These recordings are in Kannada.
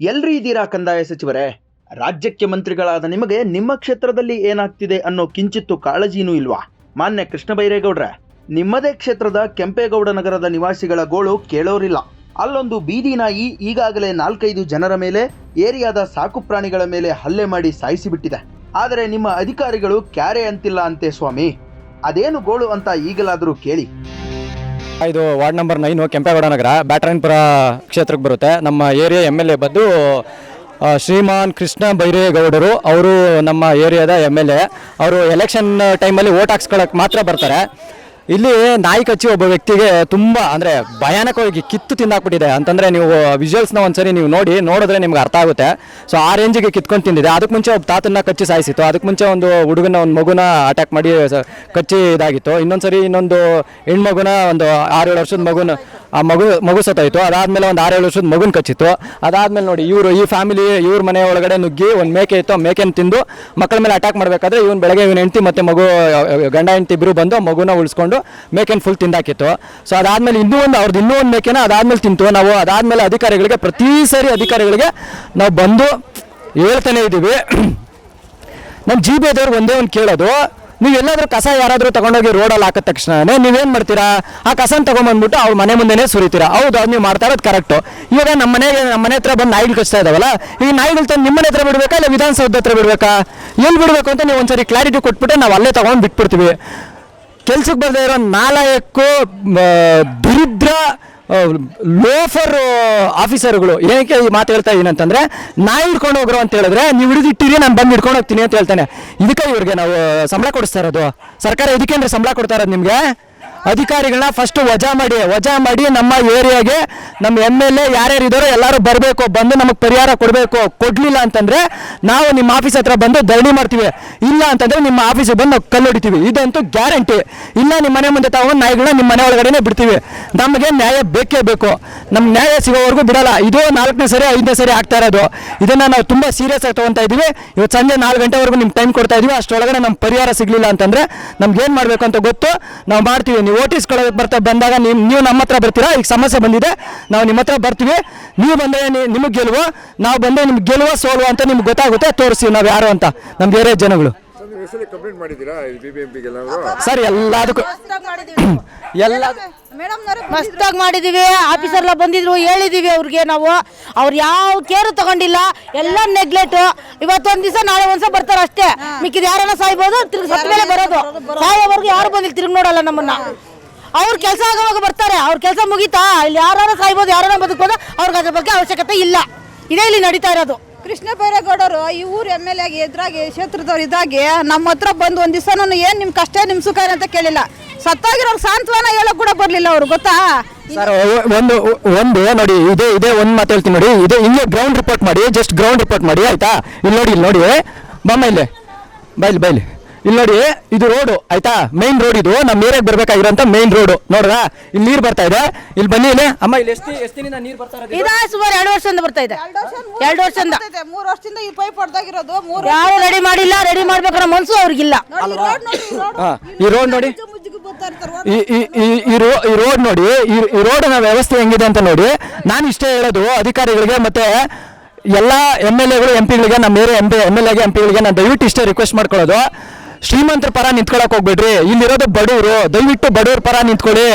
ಎಲ್ರಿ ಇದ್ದೀರಾ ಕಂದಾಯ ಸಚಿವರೇ? ರಾಜ್ಯಕ್ಕೆ ಮಂತ್ರಿಗಳಾದ ನಿಮಗೆ ನಿಮ್ಮ ಕ್ಷೇತ್ರದಲ್ಲಿ ಏನಾಗ್ತಿದೆ ಅನ್ನೋ ಕಿಂಚಿತ್ತು ಕಾಳಜಿನೂ ಇಲ್ವಾ? ಮಾನ್ಯ ಕೃಷ್ಣ ಬೈರೇಗೌಡ್ರೆ, ನಿಮ್ಮದೇ ಕ್ಷೇತ್ರದ ಕೆಂಪೇಗೌಡ ನಗರದ ನಿವಾಸಿಗಳ ಗೋಳು ಕೇಳೋರಿಲ್ಲ. ಅಲ್ಲೊಂದು ಬೀದಿ ನಾಯಿ ಈಗಾಗಲೇ ನಾಲ್ಕೈದು ಜನರ ಮೇಲೆ, ಏರಿಯಾದ ಸಾಕು ಪ್ರಾಣಿಗಳ ಮೇಲೆ ಹಲ್ಲೆ ಮಾಡಿ ಸಾಯಿಸಿಬಿಟ್ಟಿದೆ. ಆದರೆ ನಿಮ್ಮ ಅಧಿಕಾರಿಗಳು ಕ್ಯಾರೆ ಅಂತಿಲ್ಲ ಅಂತೆ ಸ್ವಾಮಿ. ಅದೇನು ಗೋಳು ಅಂತ ಈಗಲಾದರೂ ಕೇಳಿ. ಇದು ward number nine Kempegowda Nagar. Byatarayanapura ಕ್ಷೇತ್ರಕ್ಕೆ ಬರುತ್ತೆ. ನಮ್ಮ ಏರಿಯಾ ಎಂ ಎಲ್ ಎ ಬಂದು ಶ್ರೀಮಾನ್ ಕೃಷ್ಣ ಬೈರೇಗೌಡರು, ಅವರು ನಮ್ಮ ಏರಿಯಾದ ಎಂ ಎಲ್ ಎ. ಅವರು ಎಲೆಕ್ಷನ್ ಟೈಮಲ್ಲಿ ಓಟ್ ಹಾಕ್ಸ್ಕೊಳಕ್ಕೆ ಮಾತ್ರ ಬರ್ತಾರೆ. ಇಲ್ಲಿ ನಾಯಿ ಕಚ್ಚಿ ಒಬ್ಬ ವ್ಯಕ್ತಿಗೆ ತುಂಬ ಅಂದರೆ ಭಯಾನಕವಾಗಿ ಕಿತ್ತು ತಿಂದಾಕ್ಬಿಟ್ಟಿದೆ. ಅಂತಂದರೆ ನೀವು ವಿಜುವಲ್ಸ್ನ ಒಂದ್ಸರಿ ನೀವು ನೋಡಿ, ನೋಡಿದ್ರೆ ನಿಮ್ಗೆ ಅರ್ಥ ಆಗುತ್ತೆ. ಸೊ ಆ ರೇಂಜಿಗೆ ಕಿತ್ಕೊಂಡು ತಿಂದಿದೆ. ಅದಕ್ಕೆ ಮುಂಚೆ ಒಬ್ಬ ತಾತನ್ನ ಕಚ್ಚಿ ಸಾಯಿಸಿತ್ತು. ಅದಕ್ಕೆ ಮುಂಚೆ ಒಂದು ಹುಡುಗನ, ಒಂದು ಮಗುನ ಅಟ್ಯಾಕ್ ಮಾಡಿ ಕಚ್ಚಿ ಇದಾಗಿತ್ತು. ಇನ್ನೊಂದ್ಸರಿ ಇನ್ನೊಂದು ಹೆಣ್ಮಗುನ ಒಂದು ಆರೇಳು ವರ್ಷದ ಮಗುನ, ಆ ಮಗು ಮಗು ಸತ್ತೋಯ್ತು. ಅದಾದಮೇಲೆ ಒಂದು ಆರೇಳು ವರ್ಷದ ಮಗುನ ಕಚ್ಚಿತ್ತು. ಅದಾದಮೇಲೆ ನೋಡಿ, ಇವರು ಈ ಫ್ಯಾಮಿಲಿ ಇವ್ರ ಮನೆ ಒಳಗಡೆ ನುಗ್ಗಿ ಒಂದು ಮೇಕೆ ಇತ್ತು. ಮೇಕೆನ ತಿಂದು ಮಕ್ಕಳ ಮೇಲೆ ಅಟ್ಯಾಕ್ ಮಾಡಬೇಕಾದ್ರೆ ಇವನು ಬೆಳಗ್ಗೆ ಇವನ್ ಹೆಂಡತಿ ಮತ್ತೆ ಮಗು ಗಂಡ, ಹೆಂಡತಿ ಇಬ್ಬರು ಬಂದು ಮಗುನ ಉಳಿಸ್ಕೊಂಡು ಮೇಕೆನ ಫುಲ್ ತಿಂದಾಕಿತ್ತು ಸೊ ಅದಾದ್ಮೇಲೆ ಇನ್ನೂ ಒಂದು ಅವ್ರದ್ದು ಇನ್ನೂ ಒಂದು ಮೇಕೆನ ಅದಾದ್ಮೇಲೆ ತಿಂತು. ನಾವು ಅದಾದ್ಮೇಲೆ ಅಧಿಕಾರಿಗಳಿಗೆ ಪ್ರತಿ ಸರಿ ಅಧಿಕಾರಿಗಳಿಗೆ ನಾವು ಬಂದು ಹೇಳ್ತಾನೆ ಇದ್ದೀವಿ. ನಮ್ಮ ಜಿ ಬಿ ಎದವ್ರು ಒಂದೇ ಒಂದು ಕೇಳೋದು, ನೀವು ಎಲ್ಲಾದ್ರೂ ಕಸ ಯಾರಾದರೂ ತಗೊಂಡೋಗಿ ರೋಡಲ್ಲಿ ಹಾಕಿದ ತಕ್ಷಣನೇ ನೀವೇನು ಮಾಡ್ತೀರಾ? ಆ ಕಸನ ತಗೊಂಬಂದ್ಬಿಟ್ಟು ಅವ್ರ ಮನೆ ಮುಂದೆನೇ ಸುರಿತೀರಾ? ಹೌದು, ಅದು ನೀವು ಮಾಡ್ತಾ ಇರೋದು ಕರೆಕ್ಟು ಇವಾಗ ನಮ್ಮ ಮನೆಗೆ ನಮ್ಮ ಮನೆ ಹತ್ರ ಬಂದು ನಾಯಿಗಳು ಕಚ್ತಾ ಇದಾವಲ್ಲ, ಈ ನಾಯಿಗಳು ತಂದು ನಿಮ್ಮನೆ ಹತ್ರ ಬಿಡಬೇಕಾ ಇಲ್ಲ ವಿಧಾನಸೌಧ ಹತ್ರ ಬಿಡಬೇಕಾ? ಎಲ್ಲಿ ಬಿಡಬೇಕು ಅಂತ ನೀವು ಒಂದ್ಸರಿ ಕ್ಲಾರಿಟಿ ಕೊಟ್ಬಿಟ್ಟು ನಾವು ಅಲ್ಲೇ ತೊಗೊಂಡು ಬಿಟ್ಬಿಡ್ತೀವಿ. ಕೆಲ್ಸಕ್ಕೆ ಬರದೇ ಇರೋ ನಾಲಾಯಕ್ಕು ದರಿದ್ರ ಲೋಫರ್ ಆಫೀಸರ್ಗಳು. ಏನಕ್ಕೆ ಈ ಮಾತು ಹೇಳ್ತಾ ಇದ್ದೀನಿ ಅಂತಂದ್ರೆ, ನಾಯಿ ಹಿಡ್ಕೊಂಡು ಹೋಗ್ರು ಅಂತ ಹೇಳಿದ್ರೆ, ನೀವು ಹಿಡಿದಿಟ್ಟಿರಿ ನಾನು ಬಂದು ಹಿಡ್ಕೊಂಡು ಹೋಗ್ತೀನಿ ಅಂತ ಹೇಳ್ತಾನೆ. ಇದಕ್ಕೆ ಇವ್ರಿಗೆ ನಾವು ಸಂಬಳ ಕೊಡಿಸ್ತಾ ಇರೋದು. ಸರ್ಕಾರ ಇದಕ್ಕೆ ಅಂದರೆ ಸಂಬಳ ಕೊಡ್ತಾ ಇರೋದು ನಿಮಗೆ? ಅಧಿಕಾರಿಗಳನ್ನ ಫಸ್ಟ್ ವಜಾ ಮಾಡಿ ವಜಾ ಮಾಡಿ ನಮ್ಮ ಏರಿಯಾಗೆ ನಮ್ಮ ಎಂ ಎಲ್ ಎ ಯಾರ್ಯಾರು ಇದ್ದಾರೋ ಎಲ್ಲರೂ ಬರಬೇಕು, ಬಂದು ನಮಗೆ ಪರಿಹಾರ ಕೊಡಬೇಕು. ಕೊಡಲಿಲ್ಲ ಅಂತಂದ್ರೆ ನಾವು ನಿಮ್ಮ ಆಫೀಸ್ ಹತ್ರ ಬಂದು ಧರಣಿ ಮಾಡ್ತೀವಿ. ಇಲ್ಲ ಅಂತಂದ್ರೆ ನಿಮ್ಮ ಆಫೀಸಿಗೆ ಬಂದು ನಾವು ಕಲ್ಲು ಹೊಡಿತೀವಿ ಇದಂತೂ ಗ್ಯಾರಂಟಿ ಇಲ್ಲ ನಿಮ್ಮ ಮನೆ ಮುಂದೆ ತಗೊಂಡು ನಾಯಿಗಳನ್ನ ನಿಮ್ಮ ಮನೆ ಒಳಗಡೆನೆ ಬಿಡ್ತೀವಿ. ನಮಗೆ ನ್ಯಾಯ ಬೇಕೇ ಬೇಕು. ನಮ್ಮ ನ್ಯಾಯ ಸಿಗೋವರೆಗೂ ಬಿಡಲ್ಲ. ಇದು ನಾಲ್ಕನೇ ಸರಿ, ಐದನೇ ಸರಿ ಆಗ್ತಾ ಇರೋದು. ಇದನ್ನ ನಾವು ತುಂಬಾ ಸೀರಿಯಸ್ ಆಗಿ ತೊಗೊತಾ ಇದೀವಿ. ಇವತ್ತು ಸಂಜೆ ನಾಲ್ಕು ಗಂಟೆವರೆಗೂ ನಿಮ್ಗೆ ಟೈಮ್ ಕೊಡ್ತಾ ಇದೀವಿ. ಅಷ್ಟರೊಳಗಡೆ ನಮ್ಮ ಪರಿಹಾರ ಸಿಗ್ಲಿಲ್ಲ ಅಂತಂದ್ರೆ ನಮ್ಗೆ ಏನು ಮಾಡಬೇಕು ಅಂತ ಗೊತ್ತು? ನಾವು ಮಾಡ್ತೀವಿ. ನೀವು ಕೊಡೋದಕ್ಕೆ ಬರ್ತಾ ಬಂದಾಗ ನೀವು ನೀವು ನಮ್ಮ ಹತ್ರ ಬರ್ತೀರಾ? ಈಗ ಸಮಸ್ಯೆ ಬಂದಿದೆ. ನಾವು ನಿಮ್ಮ ಹತ್ರ ಬರ್ತೀವಿ. ನೀವು ಬಂದರೆ ನಿಮಗೆ ಗೆಲುವು. ನಾವು ಬಂದರೆ ನಿಮ್ಗೆ ಗೆಲುವ, ಸೋಲುವ ಅಂತ ನಿಮ್ಗೆ ಗೊತ್ತಾಗುತ್ತೆ. ತೋರಿಸಿ ನಾವು ಯಾರು ಅಂತ. ನಮ್ಮ ಬೇರೆ ಜನಗಳು. ಸರ್ ಮಾಡಿದೀರಾ ಹೆಸರು ಕಂಪ್ಲೇಂಟ್ ಮಾಡಿದ್ದೀರಾ ಬಿ ಬಿ ಎಂ ಪಿಗೆ ಎಲ್ಲರೂ ಸರ್ ಎಲ್ಲದಕ್ಕೂ ಎಲ್ಲ ಮಸ್ತಾಗಿ ಮಾಡಿದೀವಿ ಆಫೀಸರ್ ಎಲ್ಲ ಬಂದಿದ್ರು. ಹೇಳಿದೀವಿ ಅವ್ರಿಗೆ ನಾವು. ಅವ್ರು ಯಾವ ಕೇರು ತಗೊಂಡಿಲ್ಲ ಎಲ್ಲ ನೆಗ್ಲೆಕ್ಟ್ ಇವತ್ತೊಂದ್ ದಿವಸ ನಾಳೆ ಒಂದ್ಸ ಬರ್ತಾರೆ ಅಷ್ಟೇ. ಮಿಕ್ಕಿದ ಯಾರನ್ನ ಸಾಯ್ಬೋದು ತಿರ್ಗಿ ಸತ್ತ ಮೇಲೆ ಬರೋದು. ಸಾಯೋವರೆಗೂ ಯಾರು ಬಂದಿಲ್ಲ ತಿರುಗಿ ನೋಡಲ್ಲ ನಮ್ಮನ್ನ. ಅವ್ರ ಕೆಲಸ ಆಗೋವಾಗ ಬರ್ತಾರೆ. ಅವ್ರ ಕೆಲಸ ಮುಗಿತಾ? ಇಲ್ಲಿ ಯಾರು ಸಾಯ್ಬೋದು ಯಾರನ್ನ ಬದುಕ್ಬೋದು ಅವ್ರಿಗೆ ಅದ್ರ ಬಗ್ಗೆ ಅವಶ್ಯಕತೆ ಇಲ್ಲ. ಇದೇ ಇಲ್ಲಿ ನಡೀತಾ ಇರೋದು. ಕೃಷ್ಣ ಬೈರೇಗೌಡರು, ಈ ಊರು ಎಂ ಎಲ್ ಎಗೆ ಎದುರಾಗಿ, ಕ್ಷೇತ್ರದವ್ರು ಇದಾಗಿ, ನಮ್ಮ ಹತ್ರ ಬಂದು ಒಂದು ದಿವಸನೂ ಏನು ನಿಮ್ಮ ಕಷ್ಟ ನಿಮ್ಮ ಸುಖ ಅಂತ ಕೇಳಿಲ್ಲ. ಸತ್ತಾಗಿರೋರು ಸಾಂತ್ವನ ಹೇಳಕ್ ಕೂಡ ಬರಲಿಲ್ಲ ಅವ್ರು, ಗೊತ್ತಾ? ಸರ್, ಒಂದು ಒಂದು ನೋಡಿ, ಇದೇ ಇದೇ ಒಂದು ಮಾತು ಹೇಳ್ತೀನಿ ನೋಡಿ, ಇದೇ ಹಿಂಗೆ ಗ್ರೌಂಡ್ ರಿಪೋರ್ಟ್ ಮಾಡಿ ಜಸ್ಟ್ ಗ್ರೌಂಡ್ ರಿಪೋರ್ಟ್ ಮಾಡಿ, ಆಯ್ತಾ? ಇಲ್ಲಿ ನೋಡಿ ಇಲ್ಲಿ ನೋಡಿ ಬಮ್ಮ ಇಲ್ಲಿ ಬೈಲಿ ಬೈಲಿ. ಇಲ್ಲಿ ನೋಡಿ ಇದು ರೋಡು ಆಯ್ತಾ? ಮೈನ್ ರೋಡ್ ಇದು. ನಮ್ಮ ಏರಿಯಾಗೆ ಬರ್ಬೇಕಾಗಿರೋಂಥ ಮೈನ್ ರೋಡು ನೋಡ್ರಾ ಇಲ್ಲಿ ನೀರು ಬರ್ತಾ ಇದೆ. ಇಲ್ಲಿ ಬನ್ನಿ ಇಲ್ಲಿ. ಅಮ್ಮ ಇಲ್ಲಿ ಎಷ್ಟು ಎಷ್ಟು ನೀರ್ ನೀರು ಬರ್ತಾ ಇರೋದು ಇದ? ಸುಮಾರು ಎರಡು ವರ್ಷದಿಂದ ಬರ್ತಾ ಇದೆ. ಎರಡು ವರ್ಷದಿಂದ ಮೂರು ವರ್ಷದಿಂದ ಈ ಪೈಪ್ ಹೊಡೆದಾಗಿರೋದು. ಮೂರು ಯಾರು ರೆಡಿ ಮಾಡಿಲ್ಲ ರೆಡಿ ಮಾಡ್ಬೇಕಾದ್ರೆ ಮನ್ಸು ಅವ್ರಿಗಿಲ್ಲ. ಹಾ ಈ ರೋಡ್ ನೋಡಿ. ಈ ಈ- ಈ- ಈ ರೋ ಈ ರೋಡ್ ನೋಡಿ ಈ ಈ ರೋಡಿನ ವ್ಯವಸ್ಥೆ ಹೆಂಗಿದೆ ಅಂತ ನೋಡಿ. ನಾನು ಇಷ್ಟೇ ಹೇಳೋದು ಅಧಿಕಾರಿಗಳಿಗೆ ಮತ್ತೆ ಎಲ್ಲ ಎಂ ಎಲ್ ಎಗಳು ಎಂ ಪಿಗಳಿಗೆ ನಮ್ಮ ಏರಿಯಾ ಎಂ ಎಲ್ ಎಗೆ ಎಂ ಪಿಗಳಿಗೆ ನಾನು ದಯವಿಟ್ಟು ಇಷ್ಟೇ ರಿಕ್ವೆಸ್ಟ್ ಮಾಡ್ಕೊಳ್ಳೋದು. ಶ್ರೀಮಂತರ ಪರ ನಿಂತ್ಕೊಳಕ್ ಹೋಗ್ಬೇಡ್ರಿ. ಇಲ್ಲಿರೋದು ಬಡವರು ದಯವಿಟ್ಟು ಬಡವ್ರ ಪರ ನಿಂತ್ಕೊಳ್ಳಿ.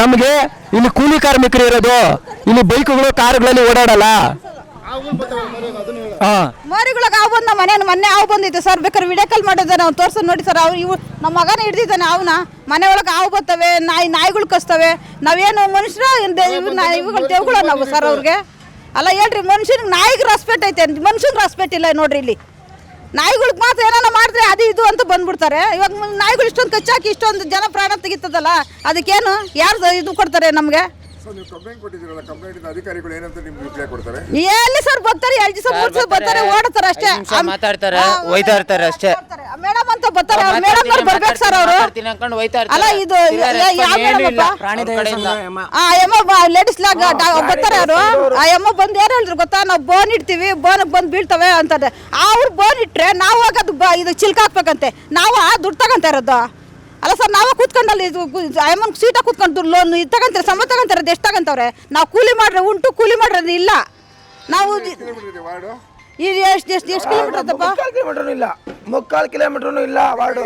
ನಮಗೆ ಇಲ್ಲಿ ಕೂಲಿ ಕಾರ್ಮಿಕರು ಇರೋದು. ಇಲ್ಲಿ ಬೈಕ್ಗಳು, ಕಾರ್ಗಳಲ್ಲಿ ಓಡಾಡಲ್ಲ. ಮರಿಗಳಿಗೆ ಹಾವು ಬಂದ ಮನೆ, ಮೊನ್ನೆ ಹಾವು ಬಂದಿತ್ತು ಸರ್. ಬೇಕಾದ್ರೆ ವಿಡಿಯೋ ಕಾಲ್ ಮಾಡಿದ್ದಾನೆ ಅವ್ನು ತೋರ್ಸ ನೋಡಿ ಸರ್. ಅವ್ರು ಇವು ನಮ್ಮ ಮಗನ ಹಿಡ್ದಿದ್ದಾನೆ ಅವನ. ಮನೆ ಒಳಗೆ ಹಾವು ಬರ್ತವೆ, ನಾಯಿ, ನಾಯಿಗಳು ಕಸ್ತವೆ. ನಾವೇನು ಮನುಷ್ಯರ ಇವುಗಳು ದೇವ್ಗಳ ನಾವು ಸರ್ ಅವ್ರಿಗೆ. ಅಲ್ಲ ಹೇಳ್ರಿ, ಮನುಷ್ಯನಿಗೆ ನಾಯಿಗೆ ರೆಸ್ಪೆಕ್ಟ್ ಐತೆ ಮನುಷ್ಯನಿಗೆ ರೆಸ್ಪೆಕ್ಟ್ ಇಲ್ಲ ನೋಡ್ರಿ ಇಲ್ಲಿ. ನಾಯಿಗಳಿಗೆ ಮಾತ್ರ ಏನಾನ ಮಾಡಿದ್ರೆ ಅದು ಇದು ಅಂತ ಬಂದ್ಬಿಡ್ತಾರೆ. ಇವಾಗ ನಾಯಿಗಳು ಇಷ್ಟೊಂದು ಕಚ್ಚಾಕಿ ಇಷ್ಟೊಂದು ಜನ ಪ್ರಾಣ ತೆಗಿತದಲ್ಲ, ಅದಕ್ಕೇನು ಯಾರು ಇದು ಕೊಡ್ತಾರೆ ನಮಗೆ? ಸರ್ ನೀವು ಕಂಪ್ಲೇಂಟ್ ಕೊಟ್ಟಿದ್ದೀರಲ್ಲ ಅಧಿಕಾರಿಗಳು ಏನಂತ ನಿಮ್ಗೆ ರಿಪ್ಲೈ ಕೊಡ್ತಾರೆ? ಎಲ್ಲಿ ಸರ್ ಬರ್ತಾರೆ? ಎರಡು ದಿವಸ ಮೂರು ದಿವಸ ಬರ್ತಾರೆ ಓಡ್ತಾರೆ ಅಷ್ಟೇ. ಐದ್ ಮಾತಾಡ್ತಾರೆ ಒಯ್ತಾ ಇರ್ತಾರೆ ಅಷ್ಟೇ. ಮೇಡಮ್ ಅಂತ ಬರ್ತಾರೆ ಅವ್ರು ಮೇಡಮ್ ಅವ್ರು ಬರ್ಬೇಕು ಸರ್ ಅವರು. ಅಲ್ಲ ಇದು ಲೇಡೀಸ್ ಲಾಗ್ ಬರ್ತಾರೆ ಅವರು. ಆ ಅಮ್ಮ ಬಂದು ಏನು ಹೇಳಿದ್ರು ಗೊತ್ತಾ? ನಾವು ಬೋನ್ ಇಡ್ತೀವಿ ಬೋನಕ್ಕೆ ಬಂದು ಬೀಳ್ತವೆ ಅಂತಂದ್ರೆ ಅವ್ರು ಬೋನ್ ಇಟ್ರೆ ನಾವು ಹೋಗೋದು ಅದು ಇದು ಚಿಲ್ಕ ಹಾಕ್ಬೇಕಂತೆ. ನಾವು ಆ ದುಡ್ಡು ತಗೊಂತ ಇರೋದು. ಅಲ್ಲ ಸರ್ ನಾವೇ ಕೂತ್ಕೊಂಡಲ್ಲಿ ಇದು ಅಮ್ಮನ್ ಸೀಟ ಕೂತ್ಕೊಂಡು ಲೋನ್ ಇದು ತಗೊಂತಾರೆ? ಸಂಬಳ ತಗೊಂತಾರೆ? ಎಷ್ಟು ತಗೊಂತವ್ರೆ? ನಾವು ಕೂಲಿ ಮಾಡ್ರೆ ಉಂಟು ಕೂಲಿ ಮಾಡ್ರೆ ಇಲ್ಲ. ನಾವು ಇದು ಎಷ್ಟು ಎಷ್ಟು ಎಷ್ಟು ಕಿಲೋಮೀಟರ್ ಇಲ್ಲ. ಮುಕ್ಕಾಲು ಕಿಲೋಮೀಟರ್ನು ಇಲ್ಲ ವಾರ್ಡು.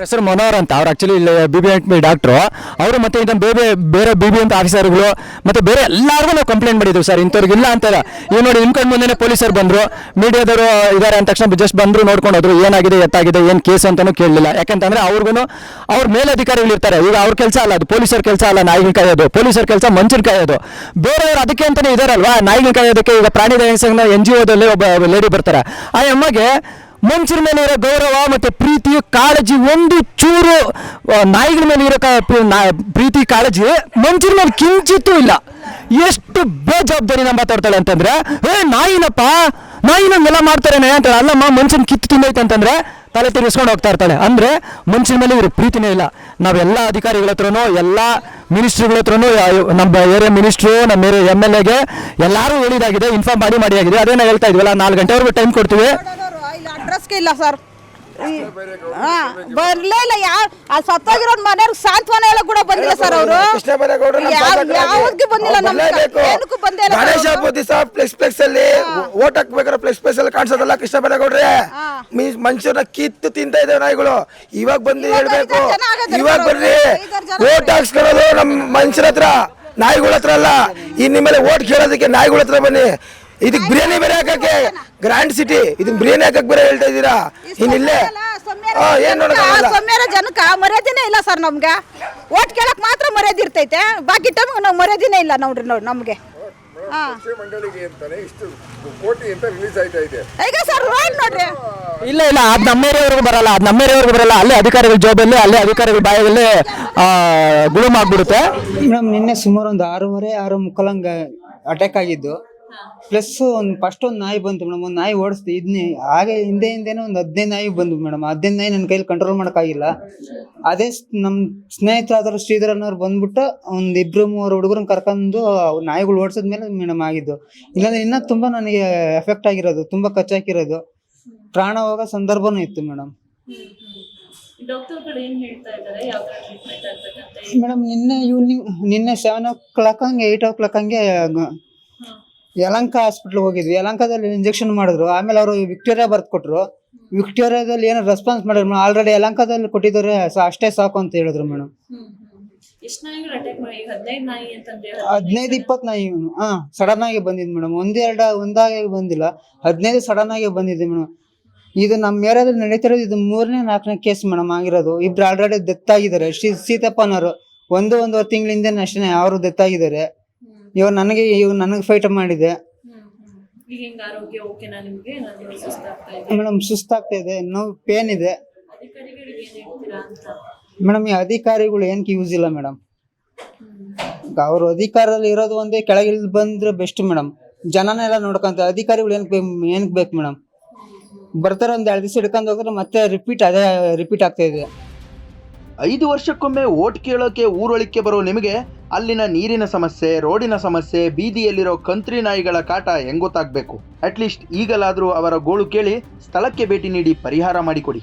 ಹೆಸರು ಮನೋಹರ್ ಅಂತ. ಅವ್ರು ಆ್ಯಕ್ಚುಲಿ ಇಲ್ಲಿ ಬಿ ಬಿ ಎಂ ಡಾಕ್ಟ್ರು ಅವರು ಮತ್ತೆ ಇದನ್ನು ಬೇರೆ ಬೇರೆ ಬಿ ಬಿ ಅಂತ ಆಫೀಸರ್ಗಳು ಮತ್ತೆ ಬೇರೆ ಎಲ್ಲರಿಗೂ ನಾವು ಕಂಪ್ಲೇಂಟ್ ಮಾಡಿದ್ದೀವಿ ಸರ್ ಇಂಥವ್ರಿಗೆ ಇಲ್ಲ ಅಂತಲ್ಲ ಈಗ ನೋಡಿ ಇನ್ಕೊಂಡು ಮುಂದೆನೇ ಪೊಲೀಸರು ಬಂದರು. ಮೀಡಿಯಾದವರು ಇದ್ದಾರೆ ಅಂದ ತಕ್ಷಣ ಜಸ್ಟ್ ಬಂದರು, ನೋಡ್ಕೊಂಡು ಹೋದ್ರು. ಏನಾಗಿದೆ, ಎತ್ತಾಗಿದೆ, ಏನು ಕೇಸ್ ಅಂತಲೂ ಕೇಳಲಿಲ್ಲ. ಯಾಕಂತಂದರೆ ಅವ್ರಿಗೂ ಅವ್ರ ಮೇಲಧಿಕಾರಿಗಳು ಇರ್ತಾರೆ. ಈಗ ಅವ್ರ ಕೆಲಸ ಅಲ್ಲ ಅದು. ಪೊಲೀಸರ ಕೆಲಸ ಅಲ್ಲ ನಾಯಿಗಳು ಕಾಯೋದು. ಪೊಲೀಸರ ಕೆಲಸ ಮಂಚಿನ ಕಾಯೋದು. ಬೇರೆಯವರು ಅದಕ್ಕೆ ಅಂತಲೇ ಇದಾರಲ್ವಾ? ನಾಯಿಗಳು ಕಾಯೋದಕ್ಕೆ ಈಗ ಪ್ರಾಣಿ ದಯ ಸಂಘ ಎನ್ ಜಿ ಒದಲ್ಲಿ ಒಬ್ಬ ಲೇಡಿ ಬರ್ತಾರೆ. ಆ ಅಮ್ಮಗೆ ಮನುಷ್ಯರ ಮೇಲೆ ಇರೋ ಗೌರವ ಮತ್ತೆ ಪ್ರೀತಿ ಕಾಳಜಿ, ಒಂದು ಚೂರು ನಾಯಿಗಳ ಮೇಲೆ ಇರೋ ಪ್ರೀತಿ, ಕಾಳಜಿ ಮನುಷ್ಯರ ಮೇಲೆ ಕಿಂಚಿತ್ತೂ ಇಲ್ಲ. ಎಷ್ಟು ಬೇಜವಾಬ್ದಾರಿನ ಮಾತಾಡ್ತಾಳೆ ಅಂತಂದ್ರೆ ಏ ನಾಯಿನಪ್ಪ ನಾಯಿನಂಗೆಲ್ಲ ಮಾಡ್ತಾರೇನೆ ಅಂತಾಳೆ. ಅಲ್ಲಮ್ಮ, ಮನುಷ್ಯನ ಕಿತ್ತು ತಿಂದೈತೆ ಅಂತಂದ್ರೆ ತಲೆ ತಿರ್ಗಿಸ್ಕೊಂಡು ಹೋಗ್ತಾ ಇರ್ತಾಳೆ. ಅಂದ್ರೆ ಮನುಷ್ಯನ ಮೇಲೆ ಇವ್ರ ಪ್ರೀತಿನೇ ಇಲ್ಲ. ನಾವೆಲ್ಲ ಅಧಿಕಾರಿಗಳ ಹತ್ರನೂ, ಎಲ್ಲ ಮಿನಿಸ್ಟ್ರಿಗಳ ಹತ್ರನೂ ನಮ್ಮ ಏರಿಯಾ ಮಿನಿಸ್ಟ್ರು, ನಮ್ಮ ಏರಿಯಾ ಎಂ ಎಲ್ ಎಗೆ ಎಲ್ಲರೂ ಹೇಳಿದಾಗಿದೆ, ಇನ್ಫಾರ್ಮ್ ಮಾಡಿ ಮಾಡಿ ಆಗಿದೆ. ಅದೇನ ಹೇಳ್ತಾ ಇದ್ವಲ್ಲ, ನಾಲ್ಕು ಗಂಟೆವರೆಗೂ ಟೈಮ್ ಕೊಡ್ತೀವಿ. ಅಡ್ರೆಸ್ಗೆ ಇಲ್ಲ ಸರ್. ಹಾ ಬರ್ಲೇ ಇಲ್ಲ. ಯಾವ ಅಲ್ಲಿ ಸತ್ತೋಗಿರೋ ಮನೆಯವ್ರಿಗೆ ಸಾಂತ್ವನ ಹೇಳಕ್ ಕೂಡ ಬಂದಿಲ್ಲ ಸರ್ ಅವರು. ಕೃಷ್ಣ ಬೈರೇಗೌಡರು ನಮ್ಮ ಯಾವ- ಶಾಸಕರಾಗಿ ಯಾವ್ದಕ್ಕೂ ಬಂದಿಲ್ಲ ಅವ್ರು ನಮ್ಗೆ. ಬರ್ಲೇಬೇಕು. ಏನಕ್ಕೂ ಬಂದೇ ಇಲ್ಲ ಗಣೇಶ. ಹಬ್ಬದ ದಿವಸ ಫ್ಲೆಕ್ಸ್ ಫ್ಲೆಕ್ಸ್ ಅಲ್ಲಿ ಓಟ್ ಹಾಕ್ಬೇಕಾದ್ರೆ ಫ್ಲೆಕ್ಸ್ ಫ್ಲೆಕ್ಸ್ ಅಲ್ಲಿ ಕಾಣಿಸೋದಲ್ಲ ಕೃಷ್ಣ ಬೈರೇಗೌಡ್ರೆ? ಮೀನ್ಸ್ ಮನುಷ್ಯರನ್ನ ಕಿತ್ತು ತಿಂತ ಇದ್ದೇವೆ ನಾಯಿಗಳು. ಇವಾಗ ಬಂದು ಇವಾಗ ಹೇಳ್ಬೇಕು. ಐದಾರು ಜನ ಆಗತ್ತೆ ಇವಾಗ. ಬರ್ರಿ. ಐದಾರು ಜನ ಓಟ್ ಹಾಕ್ಸ್ಕೊಳ್ಳೋದು ನಮ್ಮ ಮನುಷ್ಯರ ಹತ್ರ ನಾಯಿಗಳ ಹತ್ರ ಅಲ್ಲ. ಇನ್ ನಿಮ್ಮಲ್ಲಿ ಓಟ್ ಕೇಳೋದಕ್ಕೆ ನಾಯಿಗಳ ಹತ್ರ ಬನ್ನಿ. ಇದಕ್ಕೆ ಬಿರಿಯಾನಿ ಬೇರೆ ಹಾಕಕ್ಕೆ ಗ್ರ್ಯಾಂಡ್ ಸಿಟಿ ಇದಕ್ಕೆ ಬಿರಿಯಾನಿ ಹಾಕಕ್ ಬೇರೆ ಹೇಳ್ತಾ ಇದ್ದೀರಾ? ಇನ್ನಿಲ್ಲೇ ಹಾ ಏನ್ ನೋಡೋಕ್ಕಾಗಲ್ಲ. ಸೊಮ್ಮೇರ ಜನಕ್ಕ ಮರ್ಯಾದೆನೇ ಇಲ್ಲ ಸರ್ ನಮ್ಗೆ. ಓಟ್ ಕೇಳಕ್ ಮಾತ್ರ ಮರ್ಯಾದೆ ಇರ್ತೈತೆ. ಬಾಕಿ ಟೈಮ್ ನಾವು ಮರ್ಯಾದೆನೇ ಇಲ್ಲ ನೋಡ್ರಿ ನೋಡಿ ನಮ್ಗೆ. ಹಾ. ಮಂಡಳಿಗೆ ಅಂತಾನೆ ಇಷ್ಟು ಕೋಟಿ ಅಂತ ರಿಲೀಸ್ ಆಯ್ತಾ ಇದೆ. ಈಗ ಸರ್ ರೋಡ್ ನೋಡ್ರಿ? ಇಲ್ಲ ಇಲ್ಲ ಅದು ನಮ್ಮ ಏರಿಯಾವರೆಗೂ ಬರಲ್ಲ ಅದು ನಮ್ಮ ಏರಿಯಾವರೆಗೂ ಬರಲ್ಲ. ಅಲ್ಲೇ ಅಧಿಕಾರಿಗಳ ಜೋಬಲ್ಲಿ ಅಲ್ಲೇ ಅಧಿಕಾರಿಗಳ ಬಾಯಲ್ಲಿ ಗುಳುಮ್ ಆಗ್ಬಿಡುತ್ತೆ ಮೇಡಮ್ ನಿನ್ನೆ ಸುಮಾರು ಒಂದು ಆರೂವರೆ ಆರು ಮುಕ್ಕಲಂಗ ಅಟ್ಯಾಕ್ ಆಗಿದ್ದು. ಪ್ಲಸ್ ಒಂದು ಫಸ್ಟ್ ಒಂದು ನಾಯಿ ಬಂತು ಮೇಡಮ್ ಒಂದು ನಾಯಿ ಓಡಿಸ್ತು. ಇದನ್ನೇ ಹಾಗೆ ಹಿಂದೆ ಹಿಂದೆನೇ ಒಂದು ಹದಿನೈದು ನಾಯಿ ಬಂದ್ವಿ ಮೇಡಮ್ ಹದಿನೈದು ನಾಯಿ ನನ್ನ ಕೈಲಿ ಕಂಟ್ರೋಲ್ ಮಾಡೋಕ್ಕಾಗಿಲ್ಲ. ಅದೇ ನಮ್ಮ ಸ್ನೇಹಿತರಾದರು ಶ್ರೀಧರ್ ಅನ್ನೋರು ಬಂದ್ಬಿಟ್ಟು ಒಂದು ಇಬ್ರು ಮೂವರು ಹುಡುಗರನ್ನ ಕರ್ಕೊಂಡು ನಾಯಿಗಳು ನಾಯಿಗಳು ಓಡಿಸಿದ್ಮೇಲೆ ಮೇಡಮ್ ಆಗಿದ್ದು. ಇಲ್ಲಾಂದ್ರೆ ಇನ್ನೂ ತುಂಬ ನನಗೆ ಎಫೆಕ್ಟ್ ಆಗಿರೋದು ತುಂಬ ಕಚ್ಚಾಕಿರೋದು. ಪ್ರಾಣ ಹೋಗೋ ಸಂದರ್ಭನೂ ಇತ್ತು ಮೇಡಮ್ ಮೇಡಮ್ ನಿನ್ನೆ ಈವ್ನಿಂಗ್ ನಿನ್ನೆ ಸೆವೆನ್ ಓ ಕ್ಲಾಕ್ ಹಂಗೆ ಏಯ್ಟ್ ಓ ಕ್ಲಾಕ್ ಹಂಗೆ ಯಲಂಕ ಹಾಸ್ಪಿಟ್ಲ್ ಹೋಗಿದ್ವಿ. ಯಲಂಕದಲ್ಲಿ ಇಂಜೆಕ್ಷನ್ ಮಾಡಿದ್ರು. ಆಮೇಲೆ ಅವರು ವಿಕ್ಟೋರಿಯಾ ಬರ್ದು ಕೊಟ್ರು. ವಿಕ್ಟೋರಿಯಾದಲ್ಲಿ ಏನೋ ರೆಸ್ಪಾನ್ಸ್ ಮಾಡಿದ್ರು ಆಲ್ರೆಡಿ ಯಲಂಕದಲ್ಲಿ ಕೊಟ್ಟಿದ್ದಾರೆ ಸೊ ಅಷ್ಟೇ ಸಾಕು ಅಂತ ಹೇಳಿದ್ರು ಮೇಡಮ್. ಹದಿನೈದು ಇಪ್ಪತ್ತು ನಾಯಿ ಹಾ ಸಡನ್ ಆಗಿ ಬಂದಿದ್ ಮೇಡಮ್. ಒಂದೆರಡು ಒಂದಾಗಿ ಬಂದಿಲ್ಲ. ಹದಿನೈದು ಸಡನ್ ಆಗಿ ಬಂದಿದೆ ಮೇಡಮ್. ಇದು ನಮ್ಮ ಏರಿಯಾದಲ್ಲಿ ನಡೀತಿರೋದು ಇದು ಮೂರನೇ ನಾಲ್ಕನೇ ಕೇಸ್ ಮೇಡಮ್ ಆಗಿರೋದು. ಇಬ್ರು ಆಲ್ರೆಡಿ ಡೆತ್ ಆಗಿದ್ದಾರೆ. ಶ್ರೀ ಸೀತಪ್ಪನವರು ಒಂದು ಒಂದೂವರೆ ತಿಂಗಳಿಂದ ಅಷ್ಟೇ ಅವರು ಡೆತ್ ಆಗಿದ್ದಾರೆ. ಇವಾಗ ನನಗೆ ಇವ್ ನನಗೆ ಫೈಟ್ ಮಾಡಿದೆ. ಈಗ ಹಿಂಗ ಆರೋಗ್ಯ ಓಕೆನಾ ನಿಮ್ಗೆ? ನಾನು ಸುಸ್ತಾಗ್ತಾ ಇದೆ. ಮೇಡಮ್ ಸುಸ್ತಾಗ್ತಾ ಇದೆ. ನೋವು ಪೇನ್ ಇದೆ. ಅಧಿಕಾರಿಗಳಿಗೆ ಏನ್ ಹೇಳ್ತೀರಾ ಅಂತ? ಮೇಡಮ್ ಈ ಅಧಿಕಾರಿಗಳು ಏನಕ್ಕೆ ಯೂಸ್ ಇಲ್ಲ ಮೇಡಮ್? ಅವರು ಅಧಿಕಾರದಲ್ಲಿ ಇರೋದು ಒಂದೇ ಕೆಳಗಿಳಿದು ಬಂದ್ರೆ ಬೆಸ್ಟ್ ಮೇಡಮ್. ಜನನೆಲ್ಲ ನೋಡ್ಕೊಂತ ಅಧಿಕಾರಿಗಳು ಏನಕ್ಕೆ ಏನಕ್ಕೆ ಬೇಕು ಮೇಡಮ್? ಬರ್ತಾರೆ ಒಂದ್ ಎರಡು ದಿವಸ ಹಿಡ್ಕೊಂಡು ಹೋದ್ರೆ ಮತ್ತೆ ರಿಪೀಟ್ ಅದೇ ರಿಪೀಟ್ ಆಗ್ತಾ ಇದೆ. ಐದು ವರ್ಷಕ್ಕೊಮ್ಮೆ ಓಟ್ ಕೇಳೋಕೆ ಊರೊಳಿಕೆ ಬರೋ ನಿಮಗೆ ಅಲ್ಲಿನ ನೀರಿನ ಸಮಸ್ಯೆ, ರೋಡಿನ ಸಮಸ್ಯೆ, ಬೀದಿಯಲ್ಲಿರೋ ಕಂತ್ರಿ ನಾಯಿಗಳ ಕಾಟ ಹೆಂಗ್ ಗೊತ್ತಾಗ್ಬೇಕು? ಅಟ್ಲೀಸ್ಟ್ ಈಗಲಾದರೂ ಅವರ ಗೋಳು ಕೇಳಿ ಸ್ಥಳಕ್ಕೆ ಭೇಟಿ ನೀಡಿ ಪರಿಹಾರ ಮಾಡಿಕೊಡಿ.